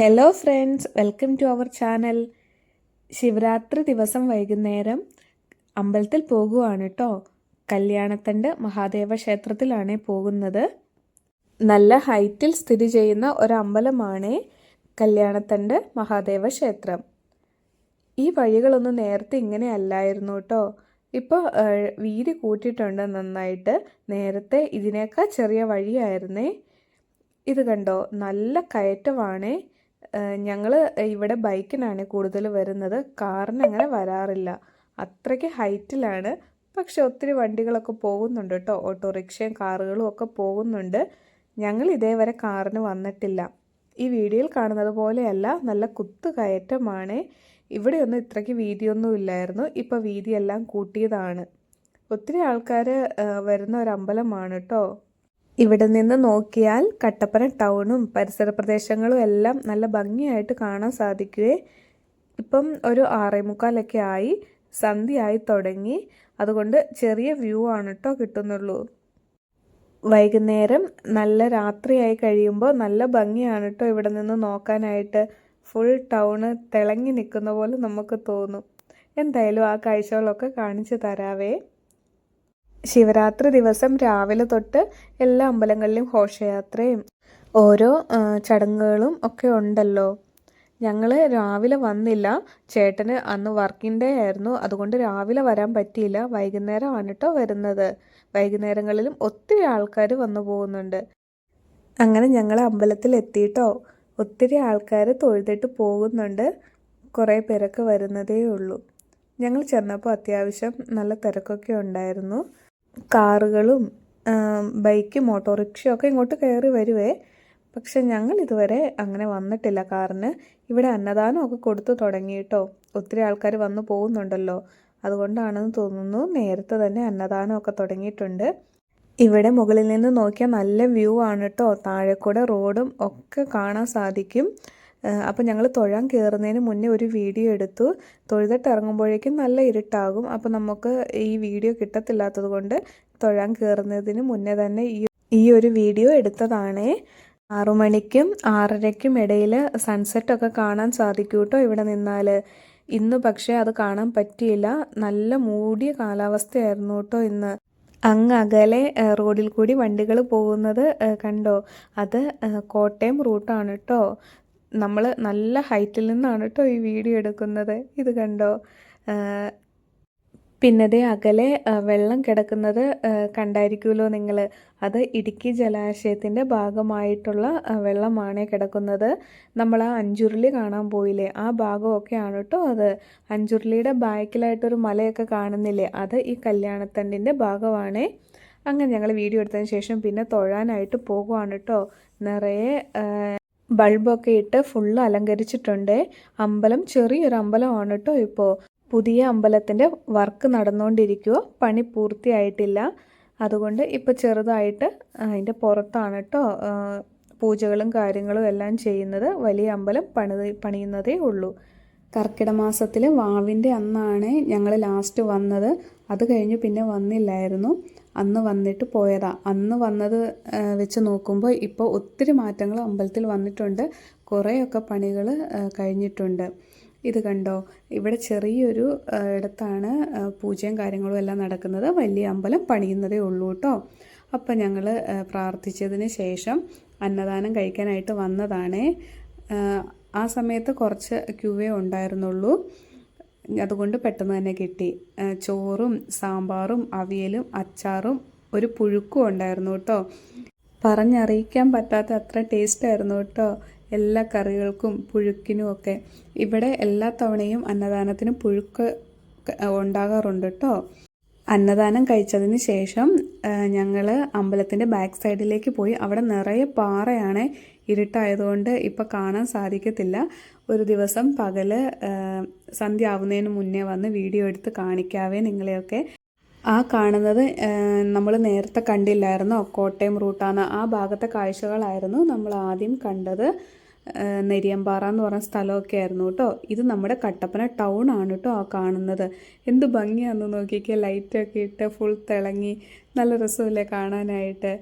Hello friends welcome to our channel Shivaratri ദിവസം വൈകുന്നേരം അമ്പലത്തിൽ പോകുവാണ് കേട്ടോ കല്യാണത്തണ്ട് മഹാദേവ ക്ഷേത്രത്തിലാണ് പോകുന്നത്. നല്ല ഹൈറ്റിൽ സ്ഥിതി ചെയ്യുന്ന ഒരു അമ്പലമാണ് കല്യാണത്തണ്ട് മഹാദേവ ക്ഷേത്രം. ഈ വഴികളൊന്നും നേരത്തെ ഇങ്ങനെ അല്ലായിരുന്നു കേട്ടോ ഇപ്പോൾ വീതി കൂട്ടിയിട്ടുണ്ട് നന്നായിട്ട്. നേരത്തെ ഇതിനേക്കാൾ ചെറിയ വഴിയായിരുന്നേ. ഇത് കണ്ടോ? നല്ല കയറ്റമാണ്. ഞങ്ങൾ ഇവിടെ ബൈക്കിനാണ് കൂടുതൽ വരുന്നത്. കാറിന് അങ്ങനെ വരാറില്ല. അത്രയ്ക്ക് ഹൈറ്റിലാണ്. പക്ഷെ ഒത്തിരി വണ്ടികളൊക്കെ പോകുന്നുണ്ട് കേട്ടോ. ഓട്ടോറിക്ഷയും കാറുകളും ഒക്കെ പോകുന്നുണ്ട്. ഞങ്ങൾ ഇതേവരെ കാറിന് വന്നിട്ടില്ല. ഈ വീഡിയോയിൽ കാണുന്നത് പോലെയല്ല നല്ല കുത്തുകയറ്റമാണ്. ഇവിടെയൊന്നും ഇത്രയ്ക്ക് വീതിയൊന്നും ഇല്ലായിരുന്നു. ഇപ്പോൾ വീതിയെല്ലാം കൂട്ടിയതാണ്. ഒത്തിരി ആൾക്കാർ വരുന്ന ഒരു അമ്പലമാണ് കേട്ടോ. ഇവിടെ നിന്ന് നോക്കിയാൽ കട്ടപ്പന ടൗണും പരിസര പ്രദേശങ്ങളും എല്ലാം നല്ല ഭംഗിയായിട്ട് കാണാൻ സാധിക്കുകയെ. ഇപ്പം ഒരു ആറേ മുക്കാലൊക്കെ ആയി സന്ധ്യയായി തുടങ്ങി. അതുകൊണ്ട് ചെറിയ വ്യൂ ആണ് കേട്ടോ കിട്ടുന്നുള്ളൂ. വൈകുന്നേരം നല്ല രാത്രിയായി കഴിയുമ്പോൾ നല്ല ഭംഗിയാണ് കേട്ടോ ഇവിടെ നിന്ന് നോക്കാനായിട്ട്. ഫുൾ ടൗണ് തിളങ്ങി നിൽക്കുന്ന പോലെ നമുക്ക് തോന്നും. എന്തായാലും ആ കാഴ്ചകളൊക്കെ കാണിച്ചു തരാവേ. ശിവരാത്രി ദിവസം രാവിലെ തൊട്ട് എല്ലാ അമ്പലങ്ങളിലും ഘോഷയാത്രയും ഓരോ ചടങ്ങുകളും ഒക്കെ ഉണ്ടല്ലോ. ഞങ്ങൾ രാവിലെ വന്നില്ല. ചേട്ടന് അന്ന് വർക്കിംഗ് ഡേ ആയിരുന്നു. അതുകൊണ്ട് രാവിലെ വരാൻ പറ്റിയില്ല. വൈകുന്നേരമാണ് കേട്ടോ വരുന്നത്. വൈകുന്നേരങ്ങളിലും ഒത്തിരി ആൾക്കാർ വന്നു പോകുന്നുണ്ട്. അങ്ങനെ ഞങ്ങൾ അമ്പലത്തിൽ എത്തിയിട്ടോ ഒത്തിരി ആൾക്കാർ തൊഴുതിട്ട് പോകുന്നുണ്ട്. കുറേ പേരൊക്കെ വരുന്നതേ ഉള്ളൂ. ഞങ്ങൾ ചെന്നപ്പോൾ അത്യാവശ്യം നല്ല തിരക്കൊക്കെ ഉണ്ടായിരുന്നു. കാറുകളും ബൈക്കും ഓട്ടോറിക്ഷയും ഒക്കെ ഇങ്ങോട്ട് കയറി വരുവേ. പക്ഷെ ഞങ്ങൾ ഇതുവരെ അങ്ങനെ വന്നിട്ടില്ല കാറിന്. ഇവിടെ അന്നദാനമൊക്കെ കൊടുത്തു തുടങ്ങിയിട്ടോ ഒത്തിരി ആൾക്കാർ വന്നു പോകുന്നുണ്ടല്ലോ. അതുകൊണ്ടാണെന്ന് തോന്നുന്നു നേരത്തെ തന്നെ അന്നദാനമൊക്കെ തുടങ്ങിയിട്ടുണ്ട്. ഇവിടെ മുകളിൽ നിന്ന് നോക്കിയാൽ നല്ല വ്യൂ ആണ് കേട്ടോ. താഴെ കൂടെ റോഡും ഒക്കെ കാണാൻ സാധിക്കും. അപ്പോൾ ഞങ്ങൾ തൊഴാൻ കയറുന്നതിന് മുന്നേ ഒരു വീഡിയോ എടുത്തു. തൊഴുതിട്ട് ഇറങ്ങുമ്പോഴേക്കും നല്ല ഇരുട്ടാകും. അപ്പോൾ നമുക്ക് ഈ വീഡിയോ കിട്ടത്തില്ലാത്തത് കൊണ്ട് തൊഴാൻ കയറുന്നതിന് മുന്നേ തന്നെ ഈ ഈ ഒരു വീഡിയോ എടുത്തതാണേ. ആറു മണിക്കും ആറരയ്ക്കും ഇടയിൽ സൺസെറ്റൊക്കെ കാണാൻ സാധിക്കും കേട്ടോ ഇവിടെ നിന്നാൽ ഇന്ന് പക്ഷേ അത് കാണാൻ പറ്റിയില്ല. നല്ല മൂടിയ കാലാവസ്ഥയായിരുന്നു കേട്ടോ ഇന്ന്. അങ്ങ് അകലെ റോഡിൽ കൂടി വണ്ടികൾ പോകുന്നത് കണ്ടോ? അത് കോട്ടയം റൂട്ടാണ് കേട്ടോ. നമ്മൾ നല്ല ഹൈറ്റിൽ നിന്നാണ് കേട്ടോ ഈ വീഡിയോ എടുക്കുന്നത്. ഇത് കണ്ടോ? പിന്നതേ അകലെ വെള്ളം കിടക്കുന്നത് കണ്ടായിരിക്കുമല്ലോ നിങ്ങൾ അത് ഇടുക്കി ജലാശയത്തിന്റെ ഭാഗമായിട്ടുള്ള വെള്ളമാണ് കിടക്കുന്നത്. നമ്മൾ ആ അഞ്ചുരുളി കാണാൻ പോയില്ലേ? ആ ഭാഗമൊക്കെയാണ് കേട്ടോ അത്. അഞ്ചുരുളിയുടെ ബാക്കിലായിട്ടൊരു മലയൊക്കെ കാണുന്നില്ലേ? അത് ഈ കല്യാണത്തണ്ടിന്റെ ഭാഗമാണ്. അങ്ങനെ ഞങ്ങൾ വീഡിയോ എടുത്തതിന് ശേഷം പിന്നെ തൊഴാനായിട്ട് പോകുവാണ് കേട്ടോ നിറയെ ബൾബൊക്കെ ഇട്ട് ഫുള്ള് അലങ്കരിച്ചിട്ടുണ്ട്. അമ്പലം ചെറിയൊരു അമ്പലമാണ് കേട്ടോ ഇപ്പോൾ പുതിയ അമ്പലത്തിന്റെ വർക്ക് നടന്നുകൊണ്ടിരിക്കുക പണി പൂർത്തിയായിട്ടില്ല. അതുകൊണ്ട് ഇപ്പോൾ ചെറുതായിട്ട് അതിന്റെ പുറത്താണ് കേട്ടോ പൂജകളും കാര്യങ്ങളും എല്ലാം ചെയ്യുന്നത്. വലിയ അമ്പലം പണി പണിയുന്നതേ ഉള്ളൂ. കർക്കിട മാസത്തിൽ വാവിന്റെ അന്നാണ് ഞങ്ങൾ ലാസ്റ്റ് വന്നത്. അത് കഴിഞ്ഞ് പിന്നെ വന്നില്ലായിരുന്നു. അന്ന് വന്നിട്ട് പോയതാ. അന്ന് വന്നത് വെച്ച് നോക്കുമ്പോൾ ഇപ്പോൾ ഒത്തിരി മാറ്റങ്ങൾ അമ്പലത്തിൽ വന്നിട്ടുണ്ട്. കുറേയൊക്കെ പണികൾ കഴിഞ്ഞിട്ടുണ്ട്. ഇത് കണ്ടോ? ഇവിടെ ചെറിയൊരു ഇടത്താണ് പൂജയും കാര്യങ്ങളും എല്ലാം നടക്കുന്നത്. വലിയ അമ്പലം പണിയുന്നതേ ഉള്ളൂ കേട്ടോ അപ്പം ഞങ്ങൾ പ്രാർത്ഥിച്ചതിന് ശേഷം അന്നദാനം കഴിക്കാനായിട്ട് വന്നതാണേ. ആ സമയത്ത് കുറച്ച് ക്യൂവേ ഉണ്ടായിരുന്നുള്ളൂ. അതുകൊണ്ട് പെട്ടെന്ന് തന്നെ കിട്ടി. ചോറും സാമ്പാറും അവിയലും അച്ചാറും ഒരു പുഴുക്കും ഉണ്ടായിരുന്നു കേട്ടോ. പറഞ്ഞറിയിക്കാൻ പറ്റാത്ത അത്ര ടേസ്റ്റ് ആയിരുന്നു കേട്ടോ എല്ലാ കറികൾക്കും പുഴുക്കിനും ഒക്കെ. ഇവിടെ എല്ലാ തവണയും അന്നദാനത്തിന് പുഴുക്ക് ഉണ്ടാകാറുണ്ട് കേട്ടോ. അന്നദാനം കഴിച്ചതിന് ശേഷം ഞങ്ങൾ അമ്പലത്തിന്റെ ബാക്ക് സൈഡിലേക്ക് പോയി. അവിടെ നിറയെ പാറയാണ് ഇരുട്ടായതുകൊണ്ട് ഇപ്പോൾ കാണാൻ സാധിക്കത്തില്ല. ഒരു ദിവസം പകൽ സന്ധ്യ ആവുന്നതിന് മുന്നേ വന്ന് വീഡിയോ എടുത്ത് കാണിക്കാവേ നിങ്ങളെയൊക്കെ. ആ കാണുന്നത് നമ്മൾ നേരത്തെ കണ്ടില്ലായിരുന്നോ. കോട്ടയം റൂട്ടാണ് ആ ഭാഗത്തെ കാഴ്ചകളായിരുന്നു നമ്മൾ ആദ്യം കണ്ടത്. നെരിയമ്പാറ എന്ന് പറഞ്ഞ സ്ഥലമൊക്കെ ആയിരുന്നു കേട്ടോ. ഇത് നമ്മുടെ കട്ടപ്പന ടൗൺ ആണ് കേട്ടോ ആ കാണുന്നത്. എന്ത് ഭംഗിയാണെന്ന് നോക്കിക്കേ. ലൈറ്റൊക്കെ ഇട്ട് ഫുൾ തിളങ്ങി. നല്ല രസമില്ലേ കാണാനായിട്ട്.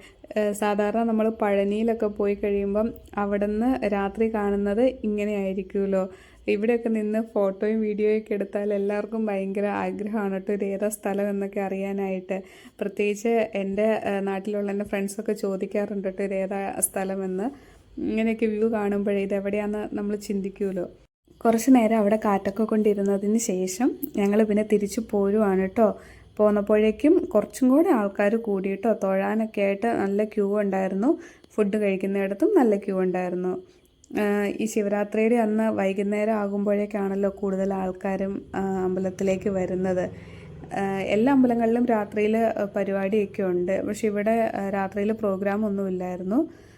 സാധാരണ നമ്മൾ പഴനിയിലൊക്കെ പോയി കഴിയുമ്പം അവിടുന്ന് രാത്രി കാണുന്നത് ഇങ്ങനെ ആയിരിക്കുമല്ലോ. ഇവിടെയൊക്കെ നിന്ന് ഫോട്ടോയും വീഡിയോയും ഒക്കെ എടുത്താൽ എല്ലാവർക്കും ഭയങ്കര ആഗ്രഹമാണ് കേട്ടോ ഇത് ഏതാ സ്ഥലം എന്നൊക്കെ അറിയാനായിട്ട്. പ്രത്യേകിച്ച് എന്റെ നാട്ടിലുള്ള എന്റെ ഫ്രണ്ട്സൊക്കെ ചോദിക്കാറുണ്ട് കേട്ടോ ഇത് ഏതാ സ്ഥലമെന്ന്. ഇങ്ങനെയൊക്കെ വ്യൂ കാണുമ്പോഴേ ഇത് എവിടെയാണെന്ന് നമ്മൾ ചിന്തിക്കുമല്ലോ കുറച്ച് നേരം അവിടെ കാറ്റൊക്കെ കൊണ്ടിരുന്നതിന് ശേഷം ഞങ്ങൾ പിന്നെ തിരിച്ചു പോരുവാണ് കേട്ടോ. പോന്നപ്പോഴേക്കും കുറച്ചും കൂടെ ആൾക്കാർ കൂടിയിട്ടോ തൊഴാനൊക്കെ ആയിട്ട് നല്ല ക്യൂ ഉണ്ടായിരുന്നു. ഫുഡ് കഴിക്കുന്നിടത്തും നല്ല ക്യൂ ഉണ്ടായിരുന്നു. ഈ ശിവരാത്രിയുടെ അന്ന് വൈകുന്നേരം ആകുമ്പോഴേക്കാണല്ലോ കൂടുതൽ ആൾക്കാരും അമ്പലത്തിലേക്ക് വരുന്നത്. എല്ലാ അമ്പലങ്ങളിലും രാത്രിയിൽ പരിപാടിയൊക്കെ ഉണ്ട്. പക്ഷെ ഇവിടെ രാത്രിയിൽ പ്രോഗ്രാം ഒന്നും ഇല്ലായിരുന്നു ആഹ്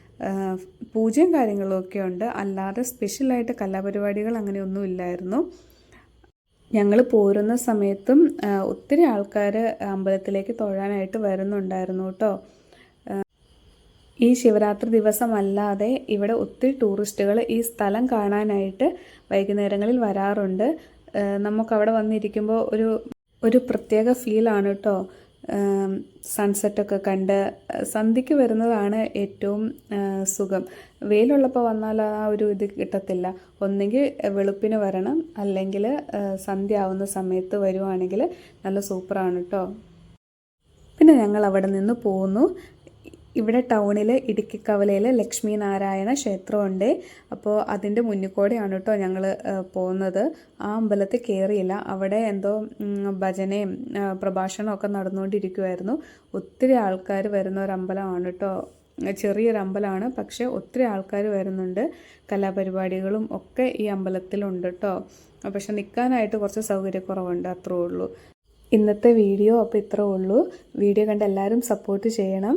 പൂജയും കാര്യങ്ങളും ഒക്കെ ഉണ്ട്. അല്ലാതെ സ്പെഷ്യലായിട്ട് കലാപരിപാടികൾ അങ്ങനെയൊന്നും ഇല്ലായിരുന്നു. ഞങ്ങൾ പോരുന്ന സമയത്തും ഒത്തിരി ആൾക്കാർ അമ്പലത്തിലേക്ക് തൊഴാനായിട്ട് വരുന്നുണ്ടായിരുന്നു കേട്ടോ. ഈ ശിവരാത്രി ദിവസമല്ലാതെ ഇവിടെ ഒത്തിരി ടൂറിസ്റ്റുകൾ ഈ സ്ഥലം കാണാനായിട്ട് വൈകുന്നേരങ്ങളിൽ വരാറുണ്ട്. നമുക്കവിടെ വന്നിരിക്കുമ്പോൾ ഒരു ഒരു പ്രത്യേക ഫീലാണ് കേട്ടോ. സൺസെറ്റൊക്കെ കണ്ട് സന്ധ്യയ്ക്ക് വരുന്നതാണ് ഏറ്റവും സുഖം. വെയിലുള്ളപ്പോൾ വന്നാൽ ആ ഒരു ഇത് കിട്ടത്തില്ല. ഒന്നെങ്കിൽ വെളുപ്പിന് വരണം. അല്ലെങ്കിൽ സന്ധ്യ ആവുന്ന സമയത്ത് വരുവാണെങ്കിൽ നല്ല സൂപ്പറാണ് കേട്ടോ പിന്നെ ഞങ്ങൾ അവിടെ നിന്ന് പോന്നു. ഇവിടെ ടൗണിൽ ഇടുക്കിക്കവലയിൽ ലക്ഷ്മി നാരായണ ക്ഷേത്രമുണ്ട്. അപ്പോൾ അതിന്റെ മുന്നിൽ കൂടെയാണ് കേട്ടോ ഞങ്ങൾ പോകുന്നത്. ആ അമ്പലത്തിൽ കയറിയില്ല അവിടെ എന്തോ ഭജനയും പ്രഭാഷണമൊക്കെ നടന്നുകൊണ്ടിരിക്കുമായിരുന്നു ഒത്തിരി ആൾക്കാർ വരുന്ന ഒരു അമ്പലമാണ് കേട്ടോ ചെറിയൊരു അമ്പലമാണ് പക്ഷേ ഒത്തിരി ആൾക്കാർ വരുന്നുണ്ട്. കലാപരിപാടികളും ഒക്കെ ഈ അമ്പലത്തിലുണ്ട് കേട്ടോ പക്ഷെ നിൽക്കാനായിട്ട് കുറച്ച് സൗകര്യക്കുറവുണ്ട് അത്രേ ഉള്ളൂ. ഇന്നത്തെ വീഡിയോ അപ്പോൾ ഇത്രേ ഉള്ളൂ. വീഡിയോ കണ്ട് എല്ലാവരും സപ്പോർട്ട് ചെയ്യണം.